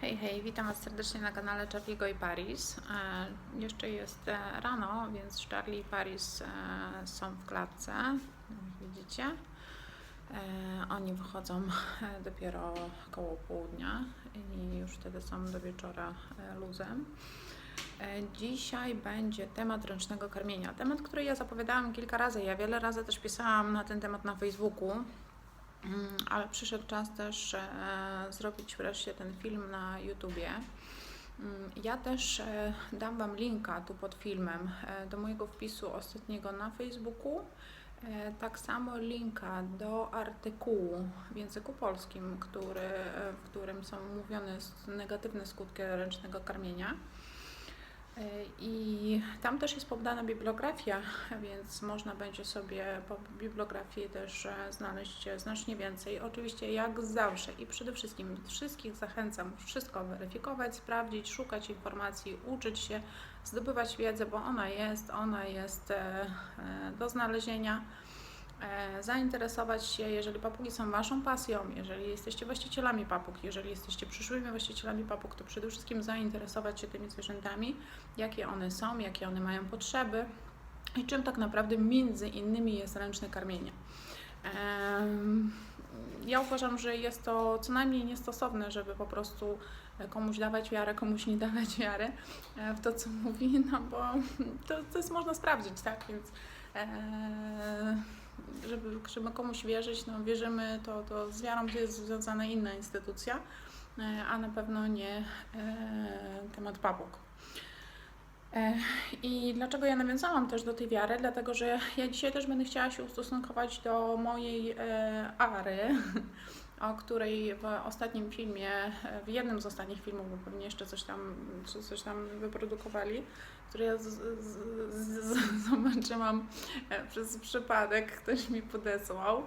Hej, hej, witam Was serdecznie na kanale Charlie'ego i Paris. E, jeszcze jest e, rano, więc Charlie i Paris e, są w klatce, widzicie. Oni wychodzą dopiero koło południa i już wtedy są do wieczora luzem. Dzisiaj będzie temat ręcznego karmienia. Temat, który ja zapowiadałam kilka razy. Ja wiele razy też pisałam na ten temat na Facebooku. Mm, ale przyszedł czas też e, zrobić wreszcie ten film na YouTubie. Mm, Ja też e, dam Wam linka tu pod filmem e, do mojego wpisu ostatniego na Facebooku. Tak samo linka do artykułu w języku polskim, który, w którym są mówione negatywne skutki ręcznego karmienia. I tam też jest podana bibliografia, więc można będzie sobie po bibliografii też znaleźć znacznie więcej. Oczywiście jak zawsze i przede wszystkim wszystkich zachęcam wszystko weryfikować, sprawdzić, szukać informacji, uczyć się, zdobywać wiedzę, bo ona jest, ona jest e, e, do znalezienia. E, Zainteresować się, jeżeli papugi są Waszą pasją, jeżeli jesteście właścicielami papug, jeżeli jesteście przyszłymi właścicielami papug, to przede wszystkim zainteresować się tymi zwierzętami, jakie one są, jakie one mają potrzeby i czym tak naprawdę między innymi jest ręczne karmienie. Ja uważam, że jest to co najmniej niestosowne, żeby po prostu komuś dawać wiarę, komuś nie dawać wiarę e, w to, co mówi, no bo to, to jest można sprawdzić, tak? Więc e, żeby, żeby komuś wierzyć, no wierzymy, to, to z wiarą to jest związana inna instytucja, e, a na pewno nie e, temat papug. E, I dlaczego ja nawiązałam też do tej wiary? Dlatego, że ja dzisiaj też będę chciała się ustosunkować do mojej e, Ary, o której w ostatnim filmie, e, w jednym z ostatnich filmów, bo pewnie jeszcze coś tam, co- coś tam wyprodukowali, który ja z, z, z, zobaczyłam przez przypadek, ktoś mi podesłał.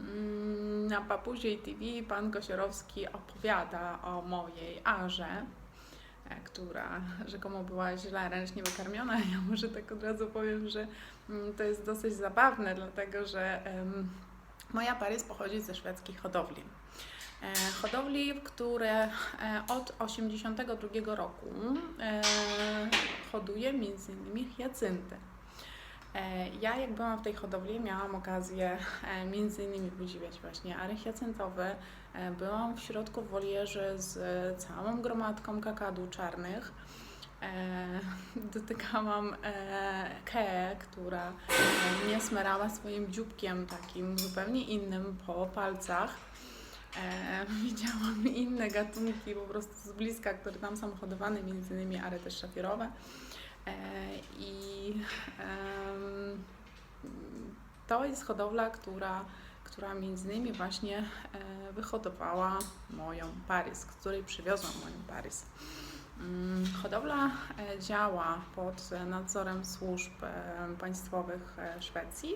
Mm, Na Papuziej TV pan Kosiorowski opowiada o mojej Arze która rzekomo była źle ręcznie wykarmiona. Ja może tak od razu powiem, że mm, to jest dosyć zabawne, dlatego że moja Parys pochodzi ze szwedzkiej hodowli. E, hodowli, które e, od 82 roku e, hoduje innymi hiacynty. Ja jak byłam w tej hodowli, miałam okazję między innymi podziwiać właśnie ary hiacyntowe. E, Byłam w środku w z e, całą gromadką kakadu czarnych. E, Dotykałam e, Keę, która mnie smerała swoim dzióbkiem takim zupełnie innym po palcach. Widziałam inne gatunki po prostu z bliska, które tam są hodowane, między innymi ary też szafirowe. I to jest hodowla, która, która między innymi właśnie e, wyhodowała moją Parys, z której przywiozłam moją Parys. Mm, Hodowla e, działa pod nadzorem służb e, państwowych Szwecji.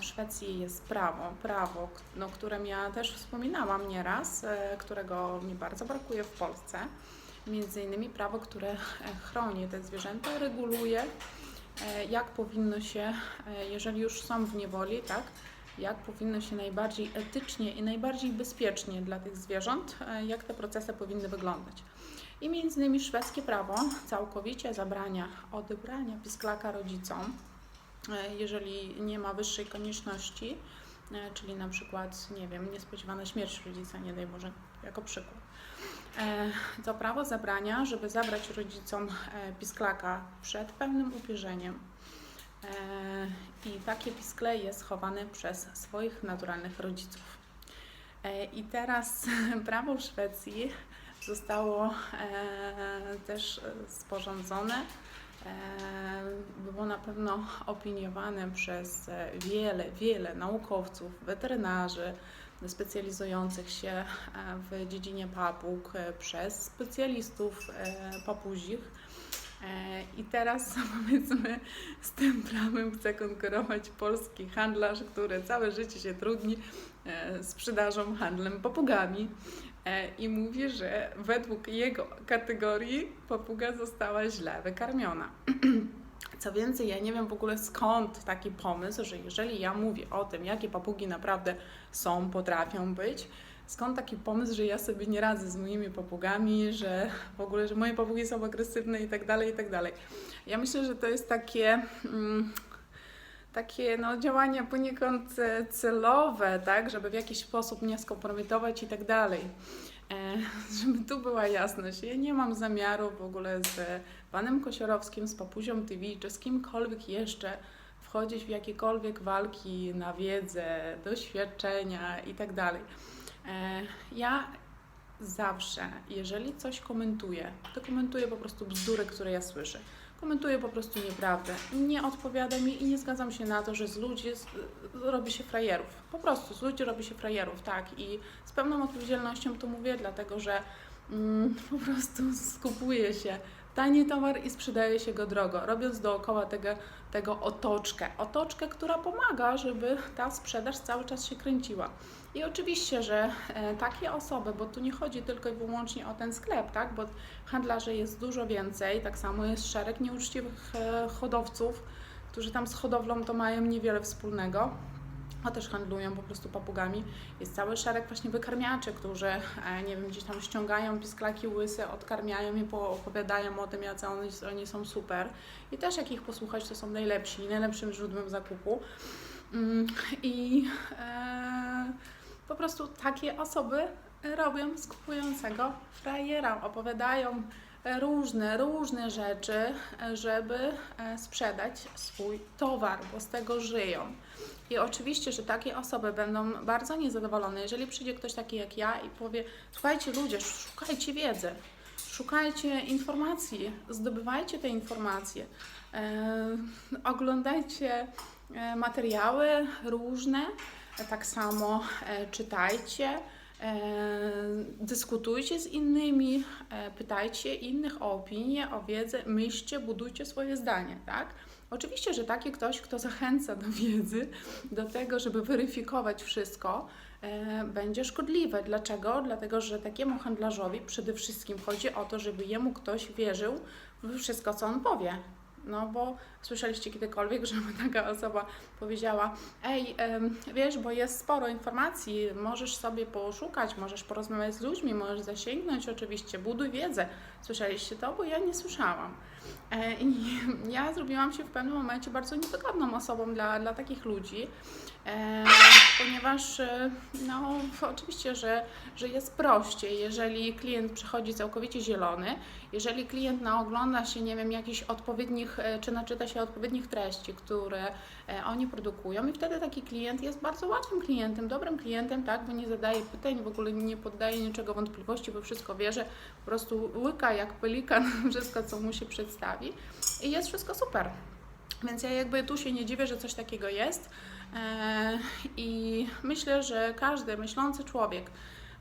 W Szwecji jest prawo, prawo, k- no, którym ja też wspominałam nieraz, którego mi bardzo brakuje w Polsce. Między innymi prawo, które chroni te zwierzęta, reguluje jak powinno się, jeżeli już są w niewoli, tak, jak powinno się najbardziej etycznie i najbardziej bezpiecznie dla tych zwierząt, e, jak te procesy powinny wyglądać. I między innymi szwedzkie prawo całkowicie zabrania odebrania pisklaka rodzicom, e, jeżeli nie ma wyższej konieczności, e, czyli na przykład, nie wiem, niespodziewana śmierć rodzica, nie daj Boże, jako przykład. To prawo zabrania, żeby zabrać rodzicom pisklaka przed pełnym upierzeniem. E, I takie piskle jest chowane przez swoich naturalnych rodziców. E, I teraz prawo w Szwecji zostało e, też sporządzone. Było na pewno opiniowane przez wiele, wiele naukowców, weterynarzy specjalizujących się w dziedzinie papug, przez specjalistów papuzich. E, I teraz powiedzmy z tym prawem chce konkurować polski handlarz, który całe życie się trudni e, sprzedażą, handlem papugami. E, I mówi, że według jego kategorii papuga została źle wykarmiona. Co więcej, ja nie wiem w ogóle skąd taki pomysł, że jeżeli ja mówię o tym, jakie papugi naprawdę są, potrafią być, skąd taki pomysł, że ja sobie nie radzę z moimi papugami, że w ogóle, że moje papugi są agresywne i tak dalej, i tak dalej. Ja myślę, że to jest takie... Mm, takie no, działania poniekąd e, celowe, tak, żeby w jakiś sposób mnie skompromitować i tak dalej. E, żeby tu była jasność, ja nie mam zamiaru w ogóle z panem Kosiorowskim, z Papuzią TV, czy z kimkolwiek jeszcze wchodzić w jakiekolwiek walki na wiedzę, doświadczenia i tak dalej. E, Ja zawsze, jeżeli coś komentuję, to komentuję po prostu bzdury, które ja słyszę. Komentuję po prostu nieprawdę. Nie odpowiada mi i nie zgadzam się na to, że z ludzi robi się frajerów. Po prostu z ludzi robi się frajerów, tak. I z pełną odpowiedzialnością to mówię, dlatego że mm, po prostu skupuje się tani towar i sprzedaje się go drogo, robiąc dookoła tego, tego otoczkę. Otoczkę, która pomaga, żeby ta sprzedaż cały czas się kręciła. I oczywiście, że e, takie osoby, bo tu nie chodzi tylko i wyłącznie o ten sklep, tak? Bo handlarzy jest dużo więcej, tak samo jest szereg nieuczciwych e, hodowców, którzy tam z hodowlą to mają niewiele wspólnego. A też handlują po prostu papugami. Jest cały szereg właśnie wykarmiaczy, którzy, e, nie wiem, gdzieś tam ściągają pisklaki łysy, odkarmiają i opowiadają o tym, jacy oni, oni są super. I też jak ich posłuchać, to są najlepsi, najlepszym źródłem zakupu. Mm, I e, po prostu takie osoby robią z kupującego frajera, opowiadają różne, różne rzeczy, żeby e, sprzedać swój towar, bo z tego żyją. I oczywiście, że takie osoby będą bardzo niezadowolone, jeżeli przyjdzie ktoś taki jak ja i powie: Słuchajcie, ludzie, szukajcie wiedzy, szukajcie informacji, zdobywajcie te informacje, e, oglądajcie e, materiały różne, tak samo e, czytajcie. E, dyskutujcie z innymi, e, pytajcie innych o opinię, o wiedzę, myślcie, budujcie swoje zdanie, tak? Oczywiście, że taki ktoś, kto zachęca do wiedzy, do tego, żeby weryfikować wszystko, będzie szkodliwe. Dlaczego? Dlatego, że takiemu handlarzowi przede wszystkim chodzi o to, żeby jemu ktoś wierzył we wszystko, co on powie. No bo słyszeliście kiedykolwiek, żeby taka osoba powiedziała: Ej, wiesz, bo jest sporo informacji, możesz sobie poszukać, możesz porozmawiać z ludźmi, możesz zasięgnąć, oczywiście, buduj wiedzę. Słyszeliście to? Bo ja nie słyszałam. E, I ja zrobiłam się w pewnym momencie bardzo niewygodną osobą dla, dla takich ludzi, e, ponieważ e, no, oczywiście, że, że jest prościej, jeżeli klient przychodzi całkowicie zielony, jeżeli klient naogląda się, nie wiem, jakichś odpowiednich, czy naczyta się odpowiednich treści, które oni produkują i wtedy taki klient jest bardzo łatwym klientem, dobrym klientem, tak, bo nie zadaje pytań, w ogóle nie poddaje niczego wątpliwości, bo wszystko bierze, po prostu łyka jak pelikan wszystko, co mu się przedstawi i jest wszystko super. Więc ja jakby tu się nie dziwię, że coś takiego jest e, i myślę, że każdy myślący człowiek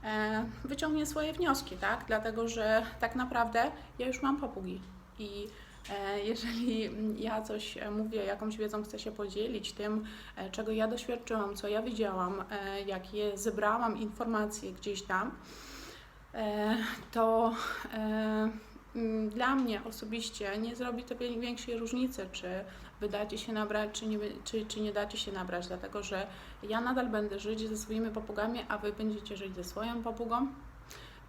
e, wyciągnie swoje wnioski, tak? Dlatego, że tak naprawdę ja już mam papugi i e, jeżeli ja coś mówię, jakąś wiedzą chcę się podzielić, tym, czego ja doświadczyłam, co ja widziałam, jakie zebrałam informacje gdzieś tam, to e, mm, dla mnie osobiście nie zrobi to większej różnicy, czy wy dacie się nabrać, czy nie, czy, czy nie dacie się nabrać, dlatego że ja nadal będę żyć ze swoimi papugami, a wy będziecie żyć ze swoją papugą.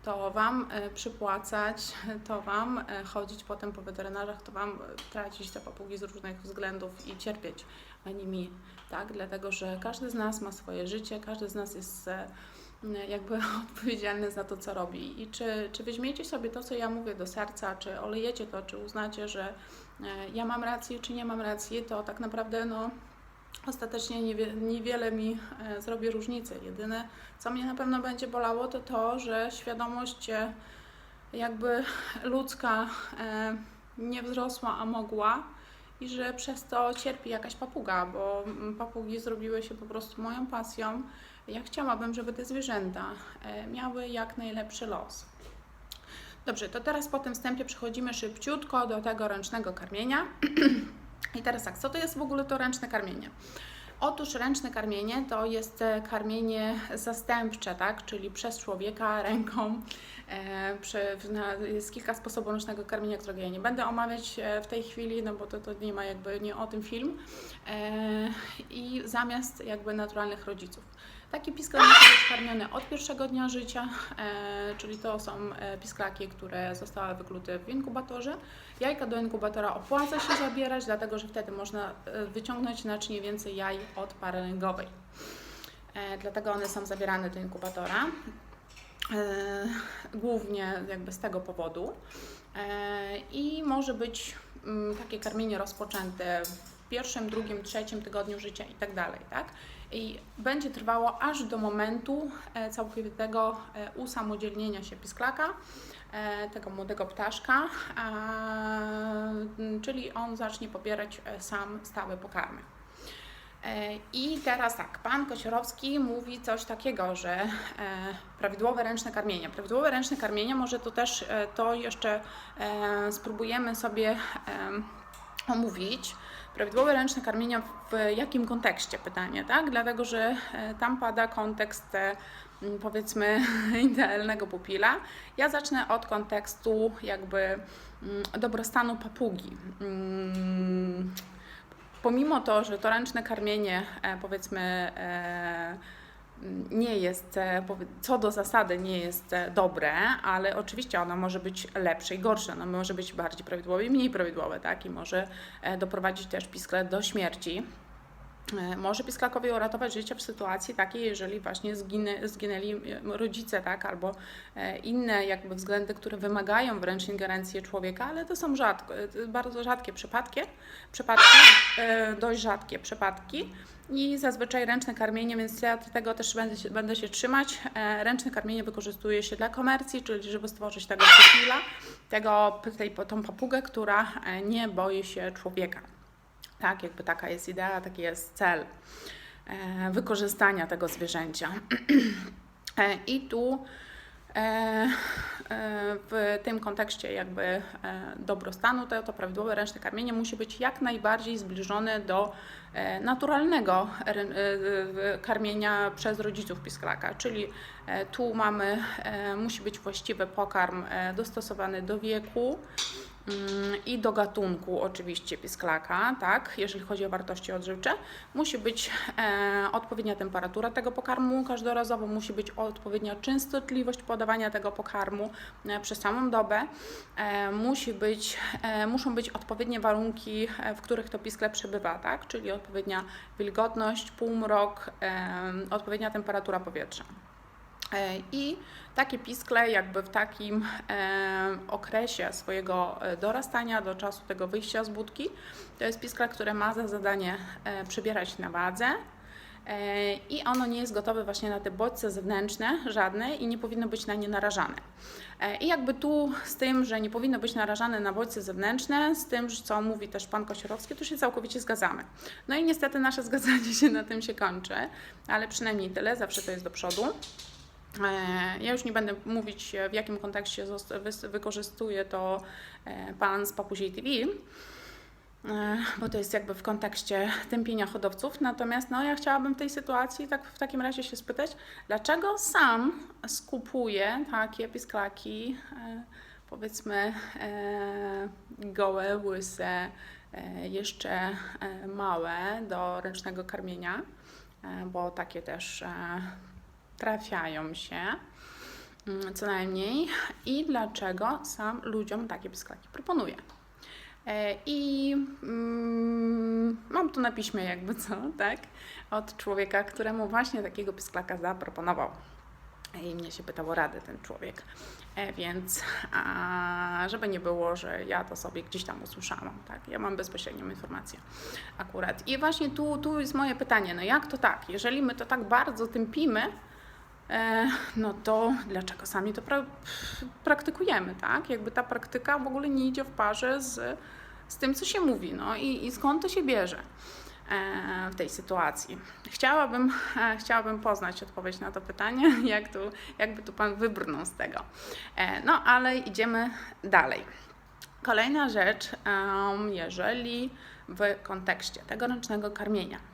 To Wam e, przypłacać, to Wam e, chodzić potem po weterynarzach, to Wam e, tracić te papugi z różnych względów i cierpieć, a nie mi, tak? Dlatego, że każdy z nas ma swoje życie, każdy z nas jest e, jakby odpowiedzialny za to, co robi. I czy, czy weźmiecie sobie to, co ja mówię do serca, czy olejecie to, czy uznacie, że e, ja mam rację, czy nie mam racji, to tak naprawdę no, ostatecznie niewie, niewiele mi e, zrobi różnicy. Jedyne, co mnie na pewno będzie bolało, to to, że świadomość e, jakby ludzka nie wzrosła, a mogła. I że przez to cierpi jakaś papuga, bo papugi zrobiły się po prostu moją pasją. Ja chciałabym, żeby te zwierzęta e, miały jak najlepszy los. Dobrze, to teraz po tym wstępie przechodzimy szybciutko do tego ręcznego karmienia. I teraz tak, co to jest w ogóle to ręczne karmienie? Otóż ręczne karmienie to jest e, karmienie zastępcze, tak? czyli przez człowieka ręką. E, przy, na, jest kilka sposobów ręcznego karmienia, którego ja nie będę omawiać e, w tej chwili, no bo to, to nie ma jakby nie o tym film. E, I zamiast jakby naturalnych rodziców. Taki pisklak musi być karmiony od pierwszego dnia życia, e, czyli to są e, pisklaki, które zostały wyklute w inkubatorze. Jajka do inkubatora opłaca się zabierać, dlatego że wtedy można e, wyciągnąć znacznie więcej jaj od pary lęgowej. Dlatego one są zabierane do inkubatora. Głównie jakby z tego powodu. I może być mm, takie karmienie rozpoczęte w pierwszym, drugim, trzecim tygodniu życia i tak dalej, tak? I będzie trwało aż do momentu e, całkowitego e, usamodzielnienia się pisklaka, e, tego młodego ptaszka, a, m, czyli on zacznie pobierać sam stałe pokarmy. I teraz tak, pan Kosiorowski mówi coś takiego, że prawidłowe ręczne karmienie. Prawidłowe ręczne karmienie, może to też to jeszcze spróbujemy sobie omówić. Prawidłowe ręczne karmienie w jakim kontekście pytanie, tak? Dlatego, że e, tam pada kontekst e, powiedzmy idealnego pupila. Ja zacznę od kontekstu jakby mm, dobrostanu papugi. Mm, pomimo to, że to ręczne karmienie e, powiedzmy nie jest, e, co do zasady nie jest e, dobre, ale oczywiście ono może być lepsze i gorsze, ono może być bardziej prawidłowe i mniej prawidłowe, tak? I może e, doprowadzić też piskle do śmierci. E, Może pisklakowi uratować życie w sytuacji takiej, jeżeli właśnie zginę, zginęli e, rodzice, tak, albo e, inne jakby względy, które wymagają wręcz ingerencji człowieka, ale to są rzadko, bardzo rzadkie przypadki, przypadki, dość rzadkie przypadki i zazwyczaj ręczne karmienie, więc ja tego też będę się, będę się trzymać. Ręczne karmienie wykorzystuje się dla komercji, czyli żeby stworzyć tego pupila, tego, tej, tą papugę, która nie boi się człowieka. Tak, jakby taka jest idea, taki jest cel e, wykorzystania tego zwierzęcia. E, I tu e, w tym kontekście jakby dobrostanu to, to prawidłowe ręczne karmienie musi być jak najbardziej zbliżone do naturalnego karmienia przez rodziców pisklaka, czyli tu mamy, musi być właściwy pokarm dostosowany do wieku, i do gatunku oczywiście pisklaka, tak, jeżeli chodzi o wartości odżywcze. Musi być e, odpowiednia temperatura tego pokarmu każdorazowo, musi być odpowiednia częstotliwość podawania tego pokarmu e, przez całą dobę. E, musi być, e, muszą być odpowiednie warunki, e, w których to piskle przebywa, tak, czyli odpowiednia wilgotność, półmrok, e, odpowiednia temperatura powietrza. E, I takie piskle jakby w takim e, okresie swojego e, dorastania do czasu tego wyjścia z budki, to jest piskle, które ma za zadanie przybierać na wadze i ono nie jest gotowe właśnie na te bodźce zewnętrzne, żadne i nie powinno być na nie narażane. I jakby tu z tym, że nie powinno być narażane na bodźce zewnętrzne, z tym, co mówi też pan Kosiorowski, tu się całkowicie zgadzamy. No i niestety nasze zgadzanie się na tym się kończy, ale przynajmniej tyle, zawsze to jest do przodu. E, Ja już nie będę mówić, w jakim kontekście wykorzystuje to e, pan z Papuziej TV, e, bo to jest jakby w kontekście tępienia hodowców. Natomiast no, ja chciałabym w tej sytuacji tak w takim razie się spytać, dlaczego sam skupuje takie pisklaki, powiedzmy gołe, łyse, jeszcze małe do ręcznego karmienia, bo takie też trafiają się, mm, co najmniej, i dlaczego sam ludziom takie pisklaki proponuje. I mm, mam tu na piśmie jakby co, tak, od człowieka, któremu właśnie takiego pisklaka zaproponował. I mnie się pytał o radę ten człowiek. E, więc a, żeby nie było, że ja to sobie gdzieś tam usłyszałam, tak? Ja mam bezpośrednią informację akurat. I właśnie tu, tu jest moje pytanie, no jak to tak? Jeżeli my to tak bardzo tępimy, no to dlaczego sami to pra- praktykujemy, tak? Jakby ta praktyka w ogóle nie idzie w parze z, z tym, co się mówi, no i, i skąd to się bierze e, w tej sytuacji. Chciałabym, e, chciałabym poznać odpowiedź na to pytanie, jak tu, jakby tu Pan wybrnął z tego. E, No, ale idziemy dalej. Kolejna rzecz, jeżeli w kontekście tegorocznego karmienia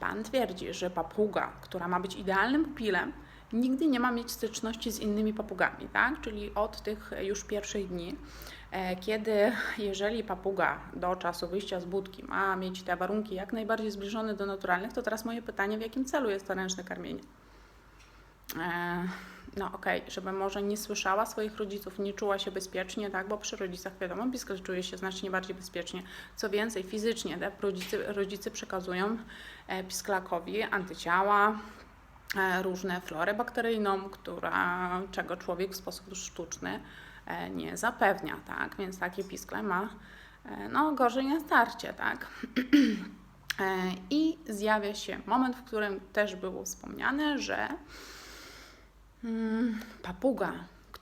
Pan twierdzi, że papuga, która ma być idealnym pupilem, nigdy nie ma mieć styczności z innymi papugami, tak? Czyli od tych już pierwszych dni, e, kiedy jeżeli papuga do czasu wyjścia z budki ma mieć te warunki jak najbardziej zbliżone do naturalnych, to teraz moje pytanie, w jakim celu jest to ręczne karmienie? No okej, żeby może nie słyszała swoich rodziców, nie czuła się bezpiecznie, tak, bo przy rodzicach wiadomo, blisko czuje się znacznie bardziej bezpiecznie. Co więcej, fizycznie tak, rodzice, rodzice przekazują e, pisklakowi antyciała, e, różne florę bakteryjną, która, czego człowiek w sposób sztuczny e, nie zapewnia, tak, więc takie piskle ma e, no, gorzej na starcie, tak. E, I zjawia się moment, w którym też było wspomniane, że papuga,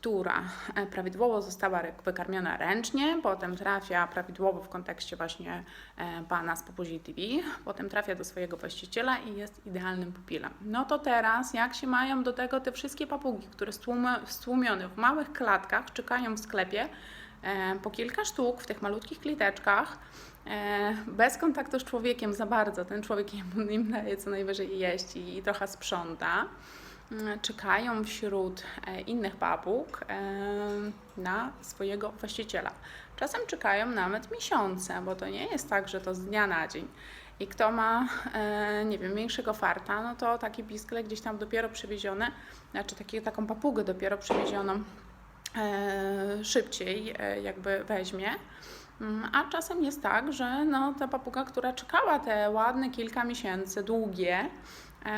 która e, prawidłowo została wykarmiona ręcznie, potem trafia prawidłowo w kontekście właśnie e, pana z Papuzi TV, potem trafia do swojego właściciela i jest idealnym pupilem. No to teraz, jak się mają do tego te wszystkie papugi, które stłumione w małych klatkach, czekają w sklepie, e, po kilka sztuk w tych malutkich kliteczkach, bez kontaktu z człowiekiem za bardzo, ten człowiek im, daje co najwyżej jeść i, trochę sprząta, mm, czekają wśród e, innych papug e, na swojego właściciela. Czasem czekają nawet miesiące, bo to nie jest tak, że to z dnia na dzień. I kto ma, e, nie wiem, większego farta, no to taki piskle gdzieś tam dopiero przywiezione, znaczy taki, taką papugę dopiero przywiezioną szybciej jakby weźmie. Mm, A czasem jest tak, że no, ta papuga, która czekała te ładne kilka miesięcy, długie,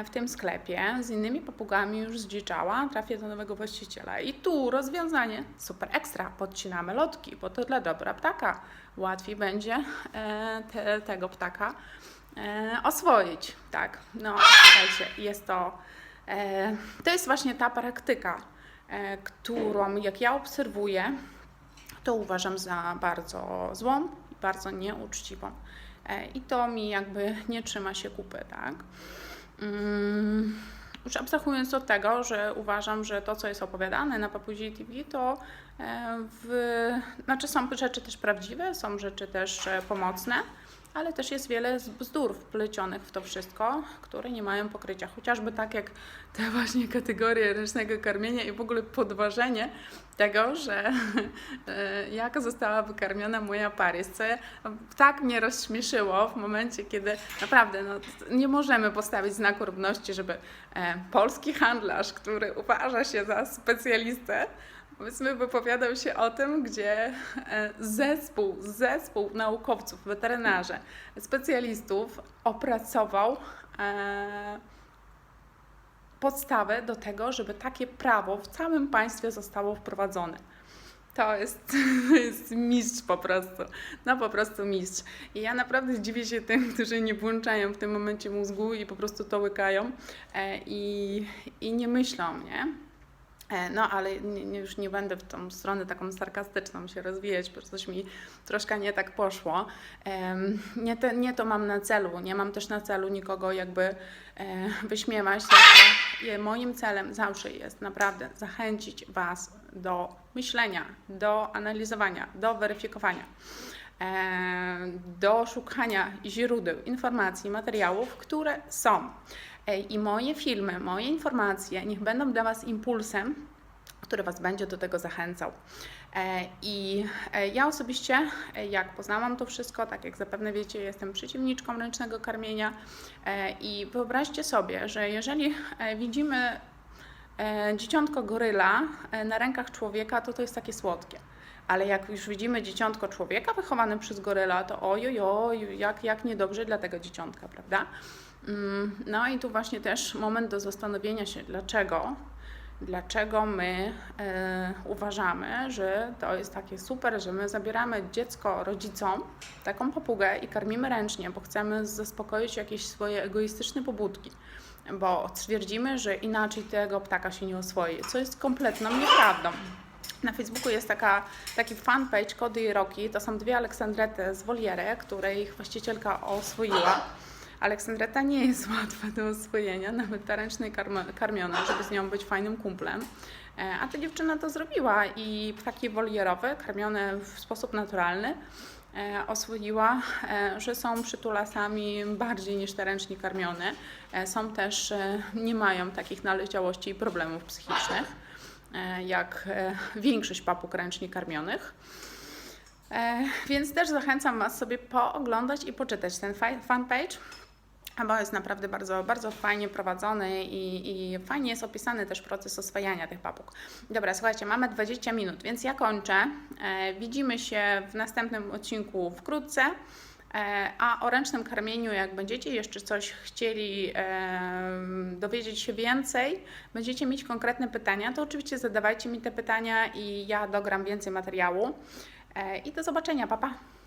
w tym sklepie, z innymi papugami już zdziczała, trafia do nowego właściciela. I tu rozwiązanie super ekstra, podcinamy lotki, bo to dla dobra ptaka. Łatwiej będzie e, te, tego ptaka e, oswoić. Tak, no słuchajcie, jest to, e, to jest właśnie ta praktyka, e, którą jak ja obserwuję, to uważam za bardzo złą i bardzo nieuczciwą. E, I to mi jakby nie trzyma się kupy, tak? Mm, Już abstrahując od tego, że uważam, że to, co jest opowiadane na Papuzi TV, to e, w, znaczy są rzeczy też prawdziwe, są rzeczy też e, pomocne, ale też jest wiele bzdur wplecionych w to wszystko, które nie mają pokrycia. Chociażby tak jak te właśnie kategorie ręcznego karmienia i w ogóle podważenie tego, że e, jak została wykarmiona moja Paris, co tak mnie rozśmieszyło w momencie, kiedy naprawdę no, nie możemy postawić znaku równości, żeby e, polski handlarz, który uważa się za specjalistę, powiedzmy wypowiadał się o tym, gdzie e, zespół, zespół naukowców, weterynarze, specjalistów opracował e, podstawę do tego, żeby takie prawo w całym państwie zostało wprowadzone. To jest, to jest mistrz po prostu. No po prostu mistrz. I ja naprawdę dziwię się tym, którzy nie włączają w tym momencie mózgu i po prostu to łykają e, i, i nie myślą, nie? E, No, ale nie, już nie będę w tą stronę taką sarkastyczną się rozwijać, bo coś mi troszkę nie tak poszło. Nie, te, nie to mam na celu, nie mam też na celu nikogo jakby e, wyśmiewać, moim celem zawsze jest naprawdę zachęcić Was do myślenia, do analizowania, do weryfikowania, e, do szukania źródeł informacji, materiałów, które są. I moje filmy, moje informacje niech będą dla Was impulsem, który Was będzie do tego zachęcał. E, I e, ja osobiście, e, jak poznałam to wszystko, tak jak zapewne wiecie, jestem przeciwniczką ręcznego karmienia. I wyobraźcie sobie, że jeżeli widzimy dzieciątko goryla na rękach człowieka, to to jest takie słodkie. Ale jak już widzimy dzieciątko człowieka wychowane przez goryla, to ojojoj, jak, jak niedobrze dla tego dzieciątka, prawda? Mm, No i tu właśnie też moment do zastanowienia się, dlaczego, dlaczego my e, uważamy, że to jest takie super, że my zabieramy dziecko rodzicom, taką papugę i karmimy ręcznie, bo chcemy zaspokoić jakieś swoje egoistyczne pobudki, bo twierdzimy, że inaczej tego ptaka się nie oswoi, co jest kompletną nieprawdą. Na Facebooku jest taka, taki fanpage Kody i Roki. To są dwie Aleksandrety z Woliery, które ich właścicielka oswoiła. Aleksandreta nie jest łatwa do oswojenia, nawet ta ręcznie karm- karmiona, żeby z nią być fajnym kumplem. E, A ta dziewczyna to zrobiła i ptaki wolierowe, karmione w sposób naturalny, e, oswoiła, e, że są przytulasami bardziej niż te ręcznie karmione. Są też, nie mają takich naleciałości i problemów psychicznych, jak większość papug ręcznie karmionych. Więc też zachęcam Was sobie pooglądać i poczytać ten fa- fanpage. Bo jest naprawdę bardzo, bardzo fajnie prowadzony i, i fajnie jest opisany też proces oswajania tych papug. Dobra, słuchajcie, mamy 20 minut, więc ja kończę. E, widzimy się w następnym odcinku wkrótce. E, a o ręcznym karmieniu, jak będziecie jeszcze coś chcieli em, dowiedzieć się więcej, będziecie mieć konkretne pytania, to oczywiście zadawajcie mi te pytania i ja dogram więcej materiału. E, I do zobaczenia, papa. Pa.